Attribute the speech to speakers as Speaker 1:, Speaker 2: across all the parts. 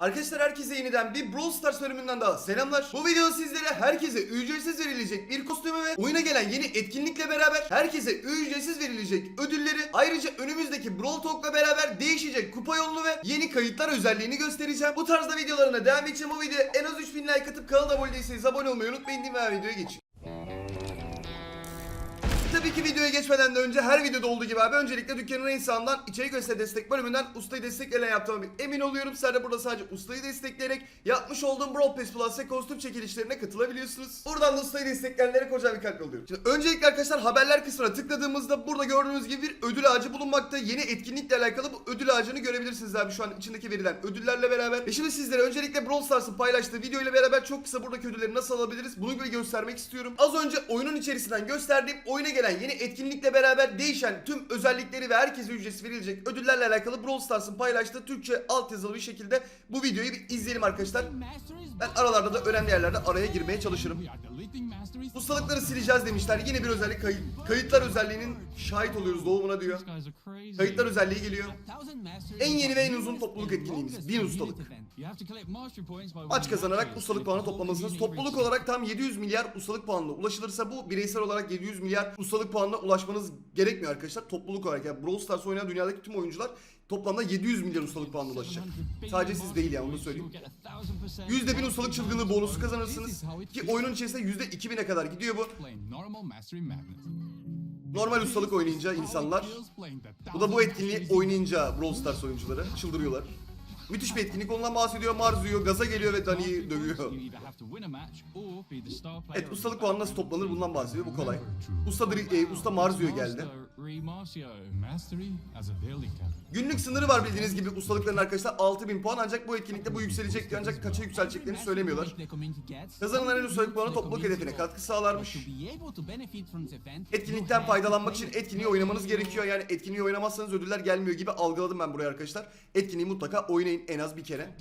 Speaker 1: Arkadaşlar herkese yeniden bir Brawl Stars bölümünden daha selamlar. Bu videoda sizlere herkese ücretsiz verilecek bir kostümü ve oyuna gelen yeni etkinlikle beraber herkese ücretsiz verilecek ödülleri ayrıca önümüzdeki Brawl Talk'la beraber değişecek kupa yolunu ve yeni kayıtlar özelliğini göstereceğim. Bu tarzda videolarına devam edeceğim. Bu videoya en az 3000 like atıp kanala abone değilseniz abone olmayı unutmayın ve videoya geçeyim. Tabii ki videoya geçmeden de önce her videoda olduğu gibi abi öncelikle dükkanın en sağından içerik size destek bölümünden ustayı destekleyen yaptığıma bir emin oluyorum. Sizler de burada sadece ustayı destekleyerek yapmış olduğum Brawl Pass Plus ve kostüm çekilişlerine katılabiliyorsunuz. Buradan da ustayı destekleyenlere kocaman bir kalp yolluyorum. Şimdi öncelikle arkadaşlar haberler kısmına tıkladığımızda burada gördüğünüz gibi bir ödül ağacı bulunmakta. Yeni etkinlikle alakalı bu ödül ağacını görebilirsiniz abi şu an içindeki verilen ödüllerle beraber. Ve şimdi sizlere öncelikle Brawl Stars'ın paylaştığı video ile beraber çok kısa buradaki ödülleri nasıl alabiliriz bunu bir göstermek istiyorum. Az önce oyunun içerisinden gösterdiğim oyuna gelen yeni etkinlikle beraber değişen tüm özellikleri ve herkese ücretsiz verilecek ödüllerle alakalı Brawl Stars'ın paylaştığı Türkçe altyazılı bir şekilde bu videoyu bir izleyelim arkadaşlar. Ben aralarda da önemli yerlerde araya girmeye çalışırım. Ustalıkları sileceğiz demişler. Yine bir özellik kayıt. Kayıtlar özelliğinin şahit oluyoruz doğumuna diyor. Kayıtlar özelliği geliyor. En yeni ve en uzun topluluk etkinliğimiz. 1000 ustalık. Maç kazanarak ustalık puanı toplamalısınız. Topluluk olarak tam 700 milyar ustalık puanına ulaşılırsa bu bireysel olarak 700 milyar ustalık puanına ulaşmanız gerekmiyor arkadaşlar. Topluluk olarak yani Brawl Stars oynayan dünyadaki tüm oyuncular toplamda 700 milyar ustalık puanına ulaşacak. Sadece siz değil yani onu söyleyeyim. %1000 ustalık çılgınlığı bonusu kazanırsınız. Ki oyunun içerisinde %2000'e kadar gidiyor bu. Normal ustalık oynayınca insanlar. Bu da bu etkinliği oynayınca Brawl Stars oyuncuları çıldırıyorlar. Müthiş bir etkinlik ondan bahsediyor. Marzu'yu gaza geliyor ve Dani'yi dövüyor. Evet ustalık puanı nasıl toplanır bundan bahsediyor. Bu kolay. Usta, e, Usta Marzu'ya geldi. Günlük sınırı var bildiğiniz gibi ustalıkların arkadaşlar 6000 puan ancak bu etkinlikte bu yükselecek ancak kaça yükseleceklerini söylemiyorlar. Kazanılan en ustalık puanı topluluk hedefine katkı sağlarmış. Etkinlikten faydalanmak için etkinliği oynamanız gerekiyor. Yani etkinliği oynamazsanız ödüller gelmiyor gibi algıladım ben buraya arkadaşlar. Etkinliği mutlaka oynayın en az bir kere.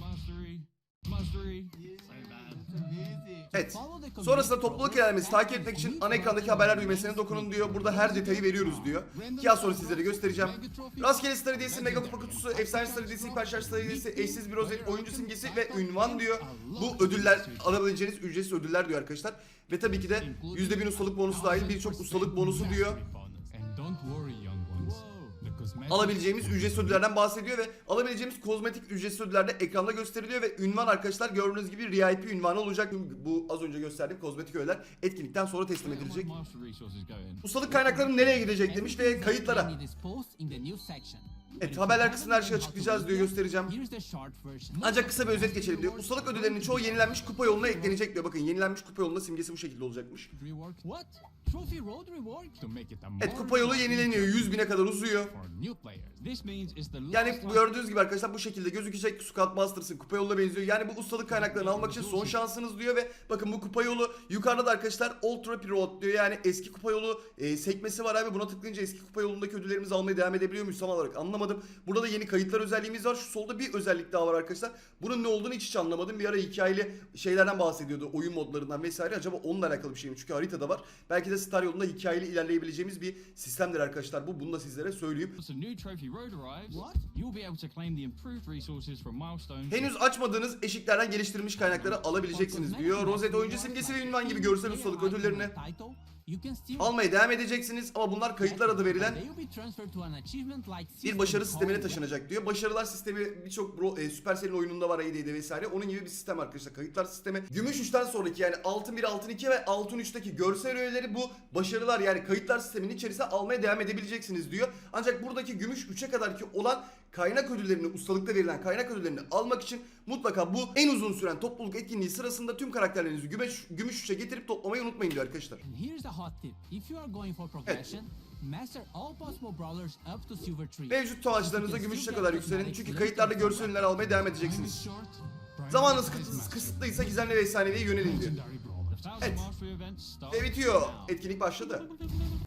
Speaker 1: Evet. Sonrasında topluluk ilerlemesi takip etmek için ana ekrandaki haberler düğmesine dokunun diyor. Burada her detayı veriyoruz diyor. Ki az sonra sizlere göstereceğim. Rastgele star hediyesi, mega kupa kutusu, efsane star hediyesi, hiperşarj star hediyesi, eşsiz bir rozet, oyuncu simgesi ve ünvan diyor. Bu ödüller alabileceğiniz ücretsiz ödüller diyor arkadaşlar. Ve tabii ki de %1000 ustalık bonusu dahil birçok ustalık bonusu diyor. Alabileceğimiz ücretsiz ödüllerden bahsediyor ve alabileceğimiz kozmetik ücretsiz ödüller de ekranda gösteriliyor ve ünvan arkadaşlar gördüğünüz gibi VIP ünvanı olacak. Bu az önce gösterdiğim kozmetik öğeler etkinlikten sonra teslim edilecek. Ustalık kaynakları nereye gidecek demiş ve kayıtlara. Evet haberler kısmında her şeyi açıklayacağız diyor göstereceğim. Ancak kısa bir özet geçelim diyor. Ustalık ödüllerinin çoğu yenilenmiş kupa yoluna eklenecek diyor. Bakın yenilenmiş kupa yolunda simgesi bu şekilde olacakmış. Evet kupa yolu yenileniyor. 100 bine kadar uzuyor. Yani bu gördüğünüz gibi arkadaşlar bu şekilde gözükecek Scout Masters'ın kupa yoluna benziyor. Yani bu ustalık kaynaklarını almak için son şansınız diyor ve bakın bu kupa yolu yukarıda da arkadaşlar Trophy Road diyor. Yani eski kupa yolu e, sekmesi var abi. Buna tıklayınca eski kupa yolundaki ödüllerimizi almaya devam edebiliyor muyuz tam olarak anlamadım. Burada da yeni kayıtlar özelliğimiz var. Şu solda bir özellik daha var arkadaşlar. Bunun ne olduğunu hiç hiç anlamadım. Bir ara hikayeli şeylerden bahsediyordu. Oyun modlarından vesaire. Acaba onunla alakalı bir şey mi? Çünkü haritada var. Belki de Star yolunda hikayeli ilerleyebileceğimiz bir sistemdir arkadaşlar bu. Bunu da sizlere söyleyeyim. Henüz açmadığınız eşiklerden geliştirilmiş kaynakları alabileceksiniz diyor. Rozet oyuncu simgesi ve ünvan gibi görsel ustalık ödüllerini almaya devam edeceksiniz ama bunlar kayıtlar adı verilen bir başarı sistemine taşınacak diyor. Başarılar sistemi birçok bro- e, Supercell'in oyununda var AD'de vesaire. Onun gibi bir sistem arkadaşlar. Kayıtlar sistemi. Gümüş 3'ten sonraki yani altın 1, altın 2 ve altın 3'teki görsel öğeleri bu başarılar yani kayıtlar sisteminin içerisine almaya devam edebileceksiniz diyor. Ancak buradaki gümüş 3'e kadarki olan kaynak ödüllerini, ustalıkta verilen kaynak ödüllerini almak için mutlaka bu en uzun süren topluluk etkinliği sırasında tüm karakterlerinizi gümüş, gümüş 3'e getirip toplamayı unutmayın diyor arkadaşlar.
Speaker 2: 3.
Speaker 1: Mevcut tavacılarınıza gümüş 3'e kadar yükselin çünkü kayıtlarda görsel ürünler almaya devam edeceksiniz. Zamanınız kısıtlı- kısıtlıysa gizemli ve efsaneviye yönelin diyor. Evet. Ve bitiyor. Etkinlik başladı.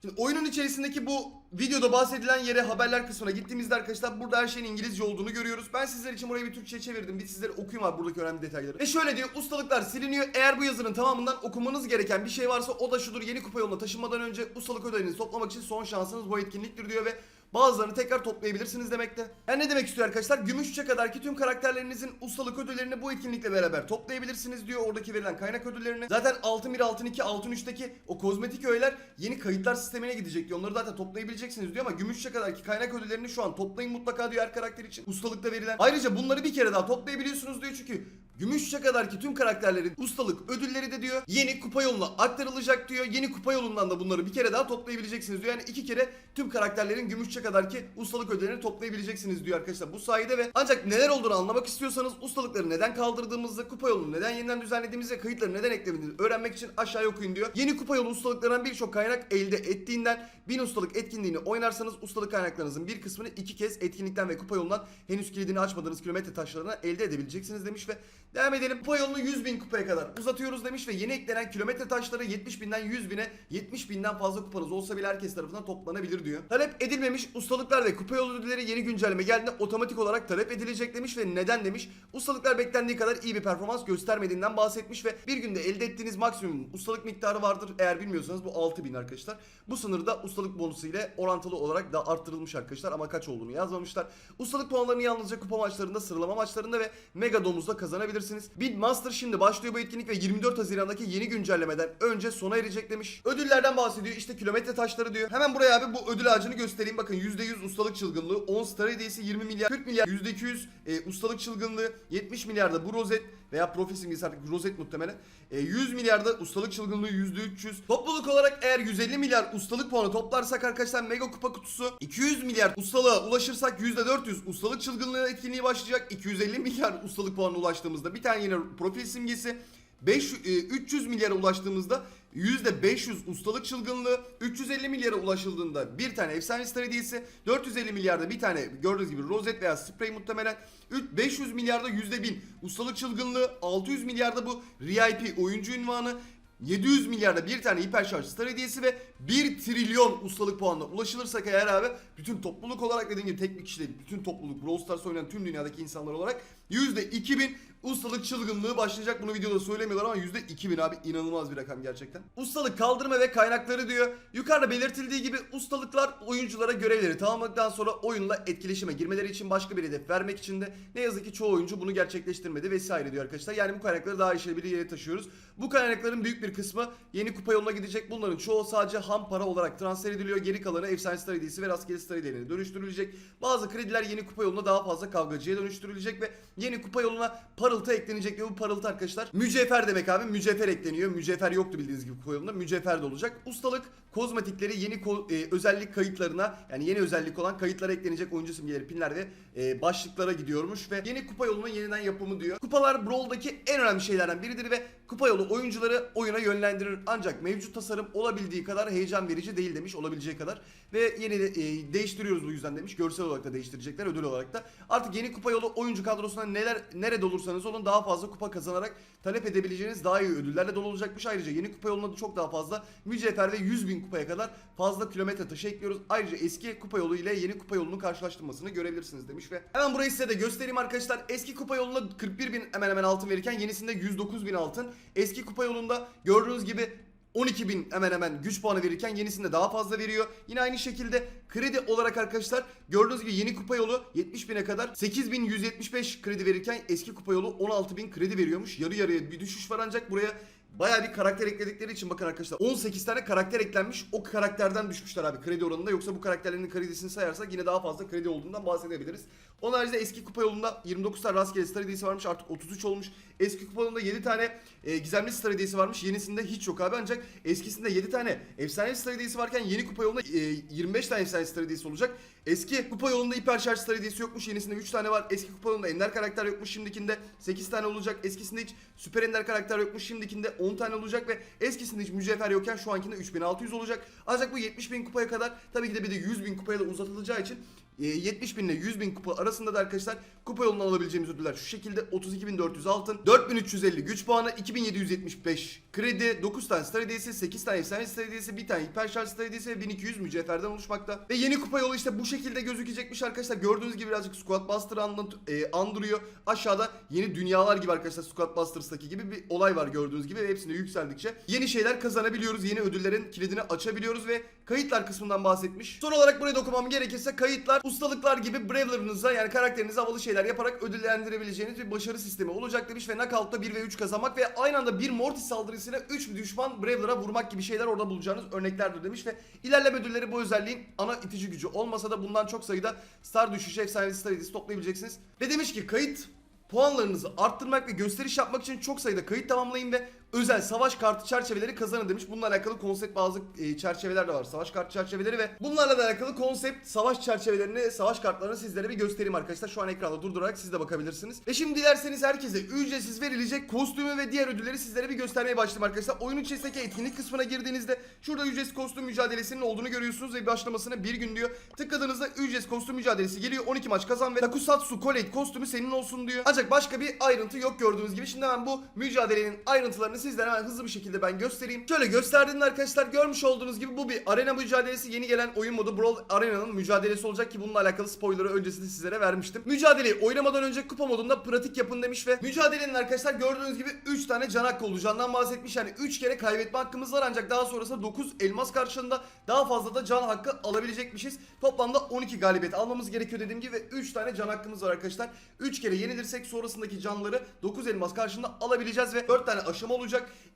Speaker 1: Şimdi oyunun içerisindeki bu videoda bahsedilen yere haberler kısmına gittiğimizde arkadaşlar burada her şeyin İngilizce olduğunu görüyoruz. Ben sizler için burayı bir Türkçe'ye çevirdim. Bir sizlere okuyayım abi buradaki önemli detayları. Ve şöyle diyor ustalıklar siliniyor. Eğer bu yazının tamamından okumanız gereken bir şey varsa o da şudur. Yeni kupa yoluna taşınmadan önce ustalık ödevinizi toplamak için son şansınız bu etkinliktir diyor ve bazılarını tekrar toplayabilirsiniz demekte. Yani ne demek istiyor arkadaşlar? Gümüş 3'e kadarki tüm karakterlerinizin ustalık ödüllerini bu etkinlikle beraber toplayabilirsiniz diyor oradaki verilen kaynak ödüllerini. Zaten altın 1, altın 2, altın 3'teki o kozmetik öğeler yeni kayıtlar sistemine gidecek diyor. Onları zaten toplayabileceksiniz diyor ama gümüş 3'e kadarki kaynak ödüllerini şu an toplayın mutlaka diyor her karakter için. Ustalıkta verilen. Ayrıca bunları bir kere daha toplayabiliyorsunuz diyor çünkü Gümüş 3'e kadarki tüm karakterlerin ustalık ödülleri de diyor yeni kupa yoluna aktarılacak diyor. Yeni kupa yolundan da bunları bir kere daha toplayabileceksiniz diyor. Yani iki kere tüm karakterlerin gümüş 3'e kadarki ustalık ödüllerini toplayabileceksiniz diyor arkadaşlar. Bu sayede ve ancak neler olduğunu anlamak istiyorsanız ustalıkları neden kaldırdığımızı, kupa yolunu neden yeniden düzenlediğimizi ve kayıtları neden eklediğimizi öğrenmek için aşağıya okuyun diyor. Yeni kupa yolu ustalıklarından birçok kaynak elde ettiğinden 1000 ustalık etkinliğini oynarsanız ustalık kaynaklarınızın bir kısmını iki kez etkinlikten ve kupa yolundan henüz kilidini açmadığınız kilometre taşlarına elde edebileceksiniz demiş ve devam edelim. Kupa yolunu 100 bin kupaya kadar uzatıyoruz demiş ve yeni eklenen kilometre taşları 70 binden 100 bine 70 binden fazla kupanız olsa bile herkes tarafından toplanabilir diyor. Talep edilmemiş ustalıklar ve kupa yolu ödülleri yeni güncelleme geldiğinde otomatik olarak talep edilecek demiş ve neden demiş. Ustalıklar beklendiği kadar iyi bir performans göstermediğinden bahsetmiş ve bir günde elde ettiğiniz maksimum ustalık miktarı vardır. Eğer bilmiyorsanız bu 6000 arkadaşlar. Bu sınırda ustalık bonusu ile orantılı olarak da arttırılmış arkadaşlar ama kaç olduğunu yazmamışlar. Ustalık puanlarını yalnızca kupa maçlarında, sıralama maçlarında ve mega domuzda kazanabilirsiniz. Bid Master şimdi başlıyor bu etkinlik ve 24 Haziran'daki yeni güncellemeden önce sona erecek demiş. Ödüllerden bahsediyor. İşte kilometre taşları diyor. Hemen buraya abi bu ödül ağacını göstereyim. Bakın %100 ustalık çılgınlığı, 10 star hediyesi 20 milyar, 40 milyar, %200 e, ustalık çılgınlığı, 70 milyarda bu rozet veya simgesi artık rozet muhtemelen. E, 100 milyarda ustalık çılgınlığı %300. Topluluk olarak eğer 150 milyar ustalık puanı toplarsak arkadaşlar mega kupa kutusu 200 milyar ustalığa ulaşırsak %400 ustalık çılgınlığı etkinliği başlayacak. 250 milyar ustalık puanına ulaştığımızda bir tane yine profil simgesi 5 e, 300 milyara ulaştığımızda %500 ustalık çılgınlığı, 350 milyara ulaşıldığında bir tane efsane star hediyesi, 450 milyarda bir tane gördüğünüz gibi rozet veya sprey muhtemelen, Üç- 500 milyarda %1000 ustalık çılgınlığı, 600 milyarda bu VIP oyuncu ünvanı, 700 milyarda bir tane hiper şarj star ve 1 trilyon ustalık puanına ulaşılırsak eğer abi bütün topluluk olarak dediğim gibi tek bir kişi değil bütün topluluk Brawl Stars oynayan tüm dünyadaki insanlar olarak %2000 ustalık çılgınlığı başlayacak. Bunu videoda söylemiyorlar ama %2000 abi inanılmaz bir rakam gerçekten. Ustalık kaldırma ve kaynakları diyor. Yukarıda belirtildiği gibi ustalıklar oyunculara görevleri tamamladıktan sonra oyunla etkileşime girmeleri için başka bir hedef vermek için de ne yazık ki çoğu oyuncu bunu gerçekleştirmedi vesaire diyor arkadaşlar. Yani bu kaynakları daha işe bir yere taşıyoruz. Bu kaynakların büyük bir kısmı yeni kupa yoluna gidecek. Bunların çoğu sadece ham para olarak transfer ediliyor. Geri kalanı efsane star hediyesi ve rastgele star hediyelerine dönüştürülecek. Bazı krediler yeni kupa yoluna daha fazla kavgacıya dönüştürülecek ve yeni kupa yoluna parıltı eklenecek ve bu parıltı arkadaşlar mücevher demek abi. Mücevher ekleniyor. Mücevher yoktu bildiğiniz gibi kupa yolunda. Mücevher de olacak. Ustalık kozmetikleri yeni ko- e, özellik kayıtlarına yani yeni özellik olan kayıtlara eklenecek oyuncu simgeleri, pinler ve e, başlıklara gidiyormuş ve yeni kupa yolunun yeniden yapımı diyor. Kupalar Brawl'daki en önemli şeylerden biridir ve kupa yolu oyuncuları oyuna yönlendirir. Ancak mevcut tasarım olabildiği kadar heyecan verici değil demiş olabileceği kadar ve yeni de, e, değiştiriyoruz bu yüzden demiş. Görsel olarak da değiştirecekler ödül olarak da. Artık yeni kupa yolu oyuncu kadrosuna neler nerede olursanız olun daha fazla kupa kazanarak talep edebileceğiniz daha iyi ödüllerle dolu olacakmış. Ayrıca yeni kupa yoluna da çok daha fazla mücevher ve 100 bin kupaya kadar fazla kilometre taşı ekliyoruz. Ayrıca eski kupa yolu ile yeni kupa yolunun karşılaştırmasını görebilirsiniz demiş ve hemen burayı size de göstereyim arkadaşlar. Eski kupa yoluna 41 bin hemen hemen altın verirken yenisinde 109 bin altın. Eski kupa yolunda gördüğünüz gibi 12 bin hemen hemen güç puanı verirken yenisinde daha fazla veriyor. Yine aynı şekilde kredi olarak arkadaşlar gördüğünüz gibi yeni kupa yolu 70 bine kadar 8175 kredi verirken eski kupa yolu 16 bin kredi veriyormuş. Yarı yarıya bir düşüş var ancak buraya Bayağı bir karakter ekledikleri için bakın arkadaşlar 18 tane karakter eklenmiş. O karakterden düşmüşler abi kredi oranında. Yoksa bu karakterlerin kredisini sayarsak yine daha fazla kredi olduğundan bahsedebiliriz. Onun haricinde eski kupa yolunda 29 tane rastgele star hediyesi varmış. Artık 33 olmuş. Eski kupa yolunda 7 tane e, gizemli star varmış. Yenisinde hiç yok abi. Ancak eskisinde 7 tane efsane star varken yeni kupa yolunda e, 25 tane efsane star olacak. Eski kupa yolunda hiper şarj star yokmuş. Yenisinde 3 tane var. Eski kupa yolunda ender karakter yokmuş. Şimdikinde 8 tane olacak. Eskisinde hiç süper ender karakter yokmuş. Şimdikinde 10 tane olacak ve eskisinde hiç mücevher yokken şu ankinde 3600 olacak. Ancak bu 70 bin kupaya kadar tabii ki de bir de 100 bin kupaya da uzatılacağı için 70 bin ile 100 bin kupa arasında da arkadaşlar kupa yolundan alabileceğimiz ödüller şu şekilde 32.400 altın, 4350 güç puanı, 2775 kredi, 9 tane star hediyesi, 8 tane efsane star hediyesi, 1 tane hiper şarj star ve 1200 mücevherden oluşmakta. Ve yeni kupa yolu işte bu şekilde gözükecekmiş arkadaşlar. Gördüğünüz gibi birazcık Squad Buster'ı anlat- e, andırıyor. Aşağıda yeni dünyalar gibi arkadaşlar Squad Busters'taki gibi bir olay var gördüğünüz gibi ve hepsinde yükseldikçe yeni şeyler kazanabiliyoruz. Yeni ödüllerin kilidini açabiliyoruz ve kayıtlar kısmından bahsetmiş. Son olarak buraya dokunmam gerekirse kayıtlar ustalıklar gibi Brawler'ınıza yani karakterinize havalı şeyler yaparak ödüllendirebileceğiniz bir başarı sistemi olacak demiş ve Knockout'ta 1 ve 3 kazanmak ve aynı anda bir Mortis saldırısıyla 3 düşman Brawler'a vurmak gibi şeyler orada bulacağınız örneklerdir demiş ve ilerleme ödülleri bu özelliğin ana itici gücü olmasa da bundan çok sayıda star düşüşü efsanevi star hediyesi toplayabileceksiniz. Ve demiş ki kayıt puanlarınızı arttırmak ve gösteriş yapmak için çok sayıda kayıt tamamlayın ve özel savaş kartı çerçeveleri kazanın demiş. Bununla alakalı konsept bazı e, çerçeveler de var. Savaş kartı çerçeveleri ve bunlarla da alakalı konsept savaş çerçevelerini, savaş kartlarını sizlere bir göstereyim arkadaşlar. Şu an ekranda durdurarak siz de bakabilirsiniz. Ve şimdi dilerseniz herkese ücretsiz verilecek kostümü ve diğer ödülleri sizlere bir göstermeye başlayayım arkadaşlar. Oyun içerisindeki etkinlik kısmına girdiğinizde şurada ücretsiz kostüm mücadelesinin olduğunu görüyorsunuz ve başlamasına bir gün diyor. Tıkladığınızda ücretsiz kostüm mücadelesi geliyor. 12 maç kazan ve Takusatsu Collate kostümü senin olsun diyor. Ancak başka bir ayrıntı yok gördüğünüz gibi. Şimdi hemen bu mücadelenin ayrıntılarını sizlere hemen hızlı bir şekilde ben göstereyim. Şöyle gösterdiğimde arkadaşlar görmüş olduğunuz gibi bu bir arena mücadelesi. Yeni gelen oyun modu Brawl Arena'nın mücadelesi olacak ki bununla alakalı spoiler'ı öncesinde sizlere vermiştim. Mücadeleyi oynamadan önce kupa modunda pratik yapın demiş ve mücadelenin arkadaşlar gördüğünüz gibi 3 tane can hakkı olacağından bahsetmiş. Yani 3 kere kaybetme hakkımız var ancak daha sonrasında 9 elmas karşılığında daha fazla da can hakkı alabilecekmişiz. Toplamda 12 galibiyet almamız gerekiyor dediğim gibi ve 3 tane can hakkımız var arkadaşlar. 3 kere yenilirsek sonrasındaki canları 9 elmas karşılığında alabileceğiz ve 4 tane aşama olacak.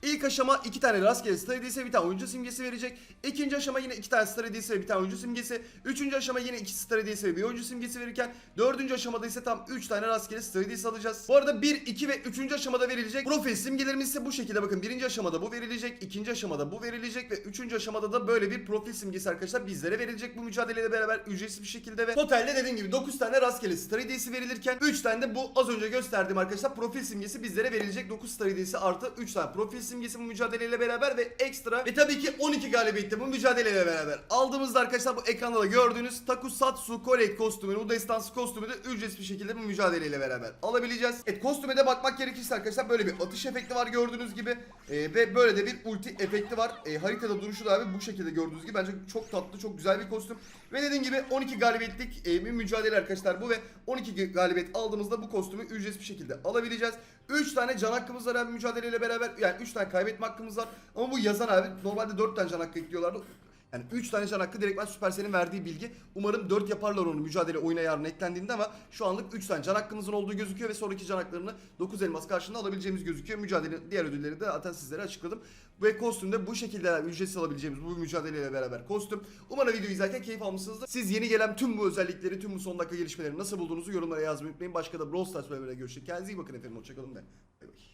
Speaker 1: İlk aşama 2 tane rastgele star hediyesi bir tane oyuncu simgesi verecek. İkinci aşama yine 2 tane star hediyesi bir tane oyuncu simgesi. Üçüncü aşama yine 2 star hediyesi bir oyuncu simgesi verirken dördüncü aşamada ise tam 3 tane rastgele star alacağız. Bu arada 1, 2 ve 3. aşamada verilecek profil simgelerimiz ise bu şekilde bakın. Birinci aşamada bu verilecek, ikinci aşamada bu verilecek ve üçüncü aşamada da böyle bir profil simgesi arkadaşlar bizlere verilecek bu mücadeleyle beraber ücretsiz bir şekilde ve totalde dediğim gibi 9 tane rastgele star verilirken 3 tane de bu az önce gösterdiğim arkadaşlar profil simgesi bizlere verilecek 9 star artı 3 tane profil simgesi bu mücadeleyle beraber ve ekstra ve tabii ki 12 galibiyette bu mücadeleyle beraber aldığımızda arkadaşlar bu ekranda da gördüğünüz Takusatsu Collate kostümünü, bu destansı kostümü de ücretsiz bir şekilde bu mücadeleyle beraber alabileceğiz. Evet kostüme de bakmak gerekirse arkadaşlar böyle bir atış efekti var gördüğünüz gibi Ee, ve böyle de bir ulti efekti var. Ee, haritada duruşu da abi bu şekilde gördüğünüz gibi bence çok tatlı, çok güzel bir kostüm. Ve dediğim gibi 12 galibiyetlik e, bir mücadele arkadaşlar bu ve 12 galibiyet aldığımızda bu kostümü ücretsiz bir şekilde alabileceğiz. 3 tane can hakkımız var abi mücadeleyle beraber. Yani 3 tane kaybetme hakkımız var. Ama bu yazan abi normalde 4 tane can hakkı ekliyorlardı. Yani 3 tane can hakkı direktmen Supercell'in verdiği bilgi. Umarım 4 yaparlar onu mücadele oyuna yarın eklendiğinde ama şu anlık 3 tane can hakkımızın olduğu gözüküyor ve sonraki can haklarını 9 elmas karşılığında alabileceğimiz gözüküyor. Mücadele diğer ödülleri de zaten sizlere açıkladım. Ve kostümde bu şekilde ücretsiz alabileceğimiz bu mücadeleyle beraber kostüm. Umarım videoyu izlerken keyif almışsınızdır. Siz yeni gelen tüm bu özellikleri, tüm bu son dakika gelişmeleri nasıl bulduğunuzu yorumlara yazmayı unutmayın. Başka da Brawl Stars bölümüne görüşürüz. Kendinize iyi bakın efendim. Hoşçakalın ve bay bay.